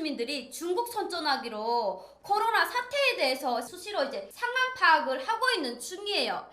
주민들이 중국 선전하기로 코로나 사태에 대해서 수시로 이제 상황 파악을 하고 있는 중이에요.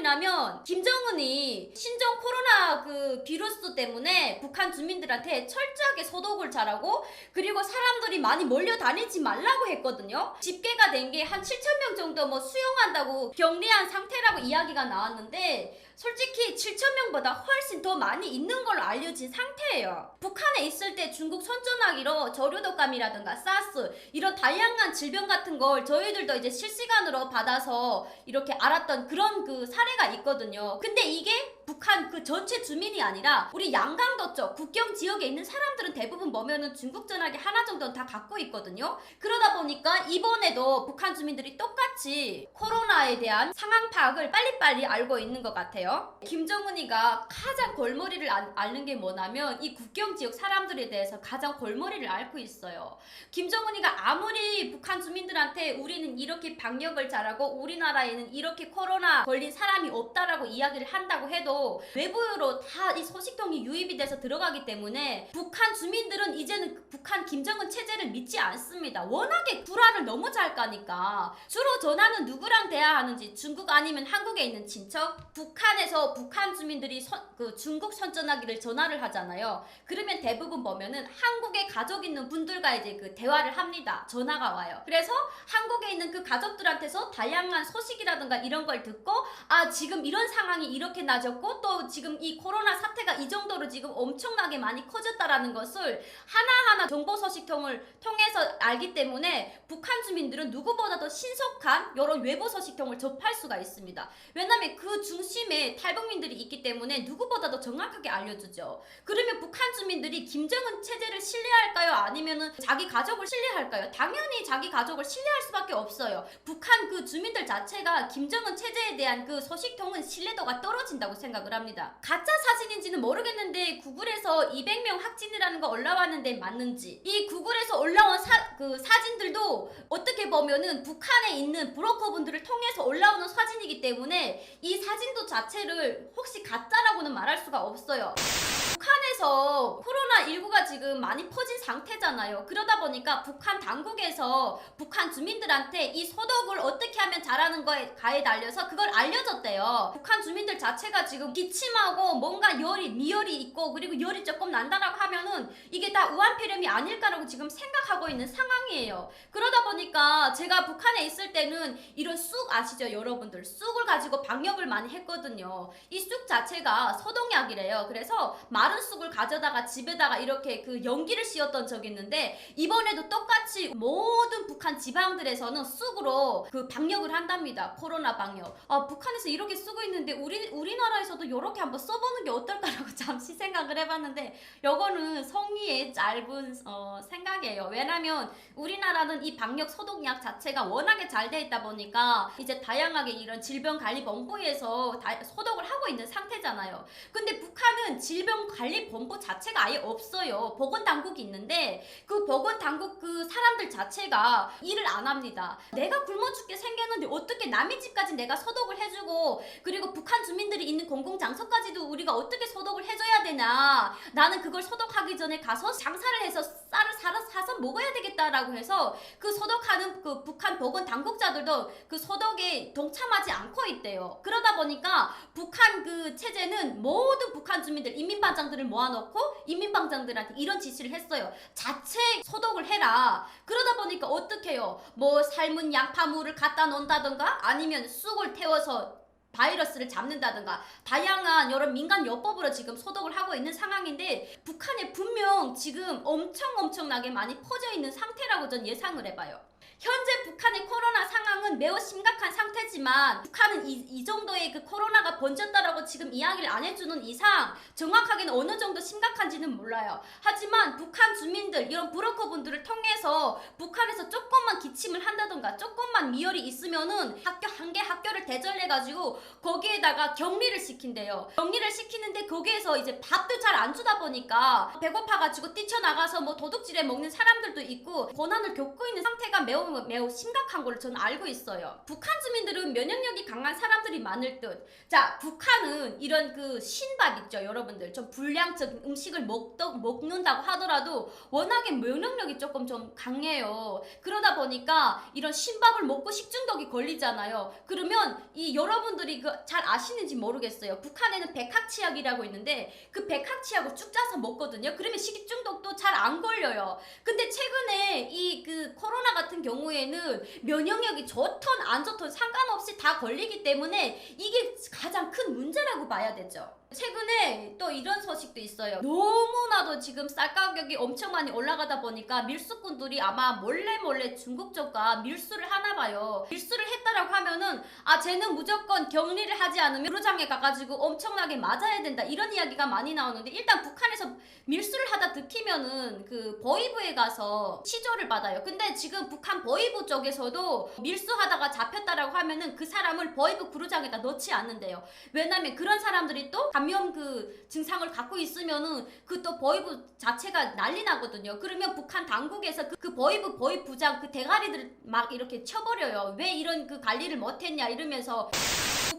소리냐면 김정은이 신종 코로나 그 비루스 때문에 북한 주민들한테 철저하게 소독을 잘하고 그리고 사람들이 많이 몰려 다니지 말라고 했거든요. 집계가 된 게 한 7천 명 정도 뭐 수용한다고 격리한 상태라고 이야기가 나왔는데 솔직히 7천 명보다 훨씬 더 많이 있는 걸로 알려진 상태예요. 북한에 있을 때 중국 선전하기로 저류독감이라든가 사스 이런 다양한 질병 같은 걸 저희들도 이제 실시간으로 받아서 이렇게 알았던 그런 그 사례가 있거든요. 근데 이게 북한 그 전체 주민이 아니라 우리 양강도 쪽 국경 지역에 있는 사람들은 대부분 뭐면은 중국 전화기 하나 정도는 다 갖고 있거든요. 그러다 보니까 이번에도 북한 주민들이 똑같이 코로나에 대한 상황 파악을 빨리빨리 알고 있는 것 같아요. 김정은이가 가장 골머리를 알- 앓는 게 뭐냐면 이 국경 지역 사람들에 대해서 가장 골머리를 앓고 있어요. 김정은이가 아무리 북한 주민들한테 우리는 이렇게 방역을 잘하고 우리나라에는 이렇게 코로나 걸린 사람이 없다라고 이야기를 한다고 해도 외부로 다 이 소식통이 유입이 돼서 들어가기 때문에 북한 주민들은 이제는 그 북한 김정은 체제를 믿지 않습니다. 워낙에 구라를 너무 잘 까니까 주로 전화는 누구랑 대화 하는지 중국 아니면 한국에 있는 친척 북한에서 북한 주민들이 선- 그 중국 선전하기를 전화를 하잖아요. 그러면 대부분 보면은 한국에 가족 있는 분들과 이제 그 대화를 합니다. 전화가 와요. 그래서 한국에 있는 그 가족들한테서 다양한 소식이라든가 이런 걸 듣고 아 지금 이런 상황이 이렇게 나졌고 또 지금 이 코로나 사태가 이 정도로 지금 엄청나게 많이 커졌다라는 것을 하나하나 정보 소식통을 통해서 알기 때문에 북한 주민들은 누구보다도 신속한 이런 외부 소식통을 접할 수가 있습니다. 왜냐하면 그 중심에 탈북민들이 있기 때문에 누구보다도 정확하게 알려주죠. 그러면 북한 주민들이 김정은 체제를 신뢰할까요? 아니면은 자기 가족을 신뢰할까요? 당연히 자기 가족을 신뢰할 수밖에 없어요. 북한 그 주민들 자체가 김정은 체제에 대한 그 소식통은 신뢰도가 떨어진다고 생각 을 합니다. 가짜 사진인지는 모르겠는데 구글에서 200명 확진이라는 거 올라왔는데 맞는지 이 구글에서 올라온 사, 그 사진들도 어떻게 보면은 북한에 있는 브로커분들을 통해서 올라오는 사진이기 때문에 이 사진도 자체를 혹시 가짜라고는 말할 수가 없어요. 북한에서 코로나19가 지금 많이 퍼진 상태잖아요. 그러다 보니까 북한 당국에서 북한 주민들한테 이 소독을 어떻게 하면 잘하는 거에 가에 달려서 그걸 알려줬대요. 북한 주민들 자체가 지금 기침하고 뭔가 열이 미열이 있고 그리고 열이 조금 난다라고 하면은 이게 다 우한폐렴이 아닐까라고 지금 생각하고 있는 상황이에요. 그러다 보니까 제가 북한에 있을 때는 이런 쑥 아시죠 여러분들 쑥을 가지고 방역을 많이 했거든요. 이 쑥 자체가 소독약이래요. 그래서 마른 쑥을 가져다가 집에다가 이렇게 그 연기를 씌웠던 적이 있는데 이번에도 똑같이 모든 북한 지방들에서는 쑥으로 그 방역을 한답니다. 코로나 방역. 아 북한에서 이렇게 쓰고 있는데 우리 우리나라에서도 이렇게 한번 써보는 게 어떨까라고 잠시 생각을 해봤는데 요거는 성의의 짧은 어, 생각이에요. 왜냐면 우리나라는 이 방역 소독약 자체가 워낙에 잘 돼 있다 보니까 이제 다양하게 이런 질병 관리 본부에서 다 소독을 하고 있는 상태잖아요. 근데 북한은 질병 관리 본부 자체가 아예 없어요. 보건 당국이 있는데 그 보건 당국 그 사람들 자체가 일을 안 합니다. 내가 굶어 죽게 생겼는데 어떻게 남의 집까지 내가 소독을 해주고 그리고 북한 주민들이 있는 공공 장소까지도 우리가 어떻게 소독을 해줘야 되나 나는 그걸 소독하기 전에 가서 장사를 해서 쌀을 사러 사서 먹어야 되겠다라고 해서 그 소독하는 그 북한 보건 당국자들도 그 소독에 동참하지 않고 있대요. 그러다 보니까 북한 그 체제는 모든 북한 주민들 인민반장들을 모아놓고 인민반장들한테 이런 지시를 했어요. 자체 소독을 해라. 그러다 보니까 어떡해요? 뭐 삶은 양파물을 갖다 놓는다던가 아니면 쑥을 태워서 바이러스를 잡는다든가 다양한 여러 민간 요법으로 지금 소독을 하고 있는 상황인데 북한에 분명 지금 엄청 엄청나게 많이 퍼져 있는 상태라고 전 예상을 해봐요. 현재 북한의 코로나 상황은 매우 심각한 상태지만 북한은 이, 이 정도의 그 코로나가 번졌다라고 지금 이야기를 안 해주는 이상 정확하게는 어느 정도 심각한지는 몰라요. 하지만 북한 주민들 이런 브로커분들을 통해서 북한에서 조금만 기침을 한다 던가 조금만 미열이 있으면은 학교 한 개 학교를 대절해 가지고 거기에다가 격리를 시킨대요. 격리를 시키는데 거기에서 이제 밥도 잘 안 주다 보니까 배고파 가지고 뛰쳐나가서 뭐 도둑질해 먹는 사람들도 있고 고난을 겪고 있는 상태가 매우 매우 심각한 걸로 저는 알고 있어요. 북한 주민들은 면역력이 강한 사람들이 많을 듯. 자, 북한은 이런 그 신밥 있죠, 여러분들. 좀 불량적인 음식을 먹더, 먹는다고 하더라도 워낙에 면역력이 조금 좀 강해요. 그러다 보니까 이런 신밥을 먹고 식중독이 걸리잖아요. 그러면 이 여러분들이 그 잘 아시는지 모르겠어요. 북한에는 백학치약이라고 있는데 그 백학치약을 쭉 짜서 먹거든요. 그러면 식중독도 잘 안 걸려요. 근데 최근에 이 그 코로나 같은 경우에는 면역력이 좋던 안 좋던 상관없이 다 걸리기 때문에 이게 가장 큰 문제라고 봐야 되죠. 최근에 또 이런 소식도 있어요. 너무나도 지금 쌀 가격이 엄청 많이 올라가다 보니까 밀수꾼들이 아마 몰래 몰래 중국 쪽과 밀수를 하나 봐요. 밀수를 했다라고 하면은 아 쟤는 무조건 격리를 하지 않으면 구로장에 가가지고 엄청나게 맞아야 된다 이런 이야기가 많이 나오는데 일단 북한에서 밀수를 하다 들키면은 그 보이부에 가서 치조를 받아요. 근데 지금 북한 보이부 쪽에서도 밀수하다가 잡혔다라고 하면은 그 사람을 보이부 구로장에다 넣지 않는데요. 왜냐면 그런 사람들이 또 감염 그 증상을 갖고 있으면은 그또 보이부 자체가 난리 나거든요. 그러면 북한 당국에서 그, 그 보이부 보이 부장 그 대가리들 막 이렇게 쳐버려요. 왜 이런 그 관리를 못했냐 이러면서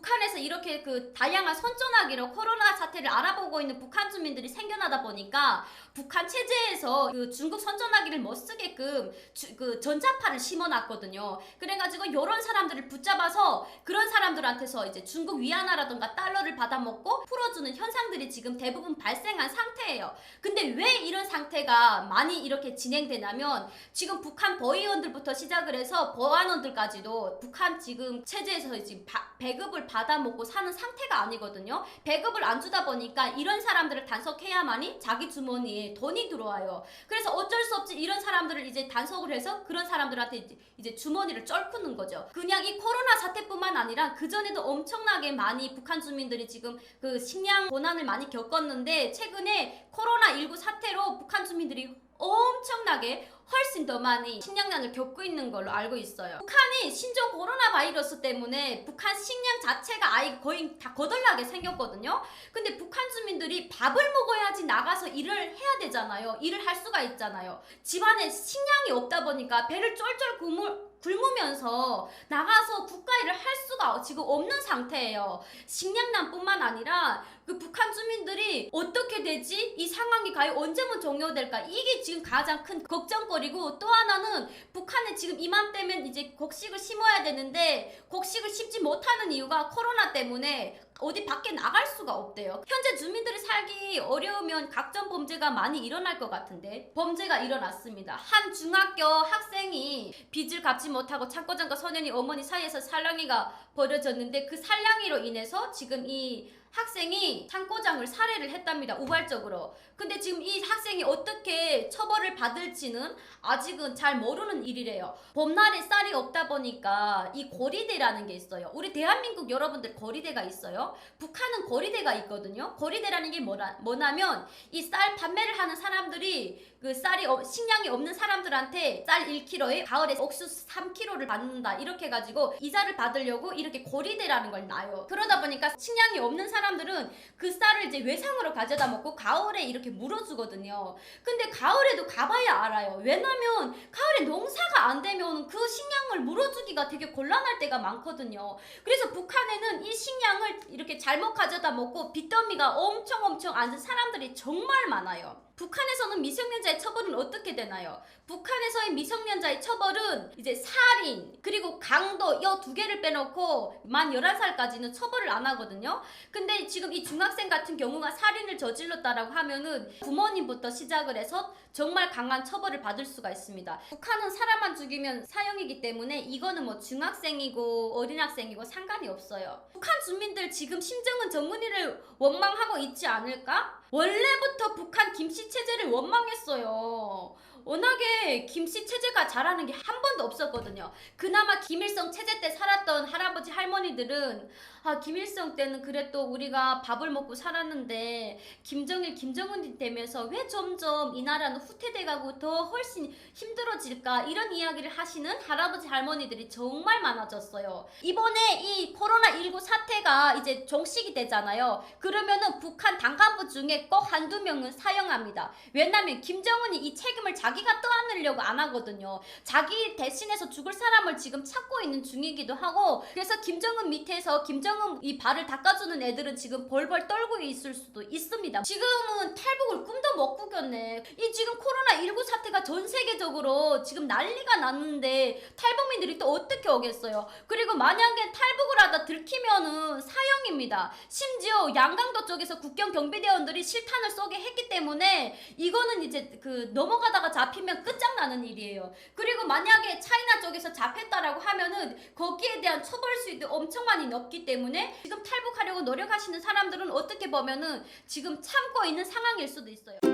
북한에서 이렇게 그 다양한 선전하기로 코로나 사태를 알아보고 있는 북한 주민들이 생겨나다 보니까 북한 체제에서 그 중국 선전하기를 못 쓰게끔 주- 그 전자파를 심어놨거든요. 그래가지고 이런 사람들을 붙잡아서 그런 사람들한테서 이제 중국 위안화라던가 달러를 받아먹고 풀어주는 현상들이 지금 대부분 발생한 상태예요. 근데 왜 이런 상태가 많이 이렇게 진행되냐면 지금 북한 버의원들부터 시작을 해서 보안원들까지도 북한 지금 체제에서 지금 바- 배급을 받아먹고 사는 상태가 아니거든요. 배급을 안 주다 보니까 이런 사람들을 단속해야만이 자기 주머니에 돈이 들어와요. 그래서 어쩔 수 없이 이런 사람들을 이제 단속을 해서 그런 사람들한테 이제- 주머니를 쩔푸는 거죠. 그냥 이 코로나 사태뿐만 아니라 그 전에도 엄청나게 많이 북한 주민들이 지금 그 식량 고난을 많이 겪었는데 최근에 코로나 19 사태로 북한 주민들이 엄청나게 훨씬 더 많이 식량난을 겪고 있는 걸로 알고 있어요. 북한이 신종 코로나 바이러스 때문에 북한 식량 자체가 아예 거의 다 거덜나게 생겼거든요. 근데 북한 주민들이 밥을 먹어야지 나가서 일을 해야 되잖아요. 일을 할 수가 있잖아요. 집안에 식량이 없다 보니까 배를 쫄쫄 굶을 굶으면서 나가서 국가 일을 할 수가 지금 없는 상태예요. 식량난뿐만 아니라 그 북한 주민들이 어떻게 되지? 이 상황이 과연 언제면 종료될까? 이게 지금 가장 큰 걱정거리고 또 하나는 북한에 지금 이맘때면 이제 곡식을 심어야 되는데 곡식을 심지 못하는 이유가 코로나 때문에 어디 밖에 나갈 수가 없대요. 현재 주민들이 살기 어려우면 각종 범죄가 많이 일어날 것 같은데 범죄가 일어났습니다. 한 중학교 학생이 빚을 갚지 못하고 창고장과 소년이 어머니 사이에서 살랑이가 벌어졌는데 그 살랑이로 인해서 지금 이 학생이 창고장을 살해를 했답니다. 우발적으로. 근데 지금 이 학생이 어떻게 처벌을 받을지는 아직은 잘 모르는 일이래요. 봄날에 쌀이 없다 보니까 이 고리대라는 게 있어요. 우리 대한민국 여러분들 고리대가 있어요. 북한은 고리대가 있거든요. 고리대라는 게 뭐라, 뭐냐면 이 쌀 판매를 하는 사람들이 그 쌀이 어- 식량이 없는 사람들한테 쌀 1kg에 가을에 옥수수 3kg를 받는다 이렇게 해가지고 이자를 받으려고 이렇게 고리대라는 걸 놔요. 그러다 보니까 식량이 없는 사람들은 그 쌀을 이제 외상으로 가져다 먹고 가을에 이렇게 물어주거든요. 근데 가을에도 가봐야 알아요. 왜냐면 가을에 농사가 안 되면 그 식량을 물어주기가 되게 곤란할 때가 많거든요. 그래서 북한에는 이 식량을 이렇게 잘못 가져다 먹고 빚더미가 엄청 엄청 앉은 사람들이 정말 많아요. 북한에서는 미성년자의 처벌은 어떻게 되나요? 북한에서의 미성년자의 처벌은 이제 살인 그리고 강도 이두 개를 빼놓고 만 11살까지는 처벌을 안 하거든요. 근데 지금 이 중학생 같은 경우가 살인을 저질렀다라고 하면은 부모님부터 시작을 해서 정말 강한 처벌을 받을 수가 있습니다. 북한은 사람만 죽이면 사형이기 때문에 이거는 뭐 중학생이고 어린 학생이고 상관이 없어요. 북한 주민들 지금 심정은 정문이를 원망하고 있지 않을까? 원래부터 북한 김씨 체제를 원망했어요. 워낙에 김씨 체제가 잘하는 게 한 번도 없었거든요. 그나마 김일성 체제 때 살았던 할아버지 할머니들은 아 김일성 때는 그래도 우리가 밥을 먹고 살았는데 김정일 김정은이 되면서 왜 점점 이 나라는 후퇴돼가고 더 훨씬 힘들어질까 이런 이야기를 하시는 할아버지 할머니들이 정말 많아졌어요. 이번에 이 코로나 19 사태가 이제 종식이 되잖아요. 그러면은 북한 당간부 중에 꼭 한두 명은 사형합니다. 왜냐면 김정은이 이 책임을 자기 자기가 떠안으려고 안 하거든요. 자기 대신해서 죽을 사람을 지금 찾고 있는 중이기도 하고 그래서 김정은 밑에서 김정은 이 발을 닦아주는 애들은 지금 벌벌 떨고 있을 수도 있습니다. 지금은 탈북을 꿈도 못 꾸겼네. 이 지금 코로나19 사태가 전 세계적으로 지금 난리가 났는데 탈북민들이 또 어떻게 오겠어요? 그리고 만약에 탈북을 하다 들키면은 사형입니다. 심지어 양강도 쪽에서 국경 경비대원들이 실탄을 쏘게 했기 때문에 이거는 이제 그 넘어가다가 잡히면 끝장나는 일이에요. 그리고 만약에 차이나 쪽에서 잡혔다라고 하면은 거기에 대한 처벌 수위도 엄청 많이 높기 때문에 지금 탈북하려고 노력하시는 사람들은 어떻게 보면은 지금 참고 있는 상황일 수도 있어요.